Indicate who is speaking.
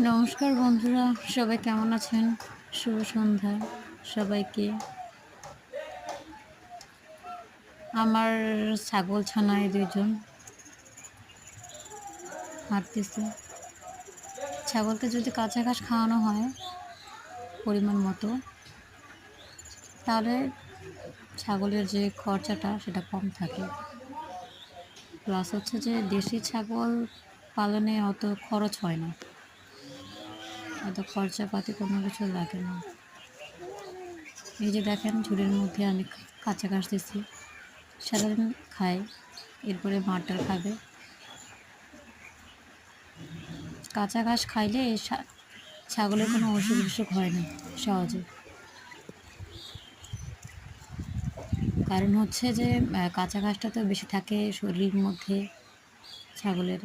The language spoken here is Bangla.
Speaker 1: নমস্কার বন্ধুরা, সবাই কেমন আছেন? শুভ সন্ধ্যা সবাইকে। আমার ছাগল ছানায় দুজন হাঁটতেছে ছাগলকে যদি কাঁচা ঘাস খাওয়ানো হয় পরিমাণ মতো, তাহলে ছাগলের যে খরচাটা সেটা কম থাকে। প্লাস হচ্ছে যে দেশি ছাগল পালনে অত খরচ হয় না। অত খরচাপাতি কোনো কিছু লাগে না। এই যে দেখেন ঝুড়ির মধ্যে আমি কাঁচা দিচ্ছি। সারাদিন খাই এরপরে মাটার খাবে। কাঁচা ঘাস খাইলে ছাগলের কোনো অসুখ বিসুখ হয় না, সহজে। কারণ হচ্ছে যে কাঁচা ঘাসটা তো বেশি থাকে শরীরের মধ্যে ছাগলের।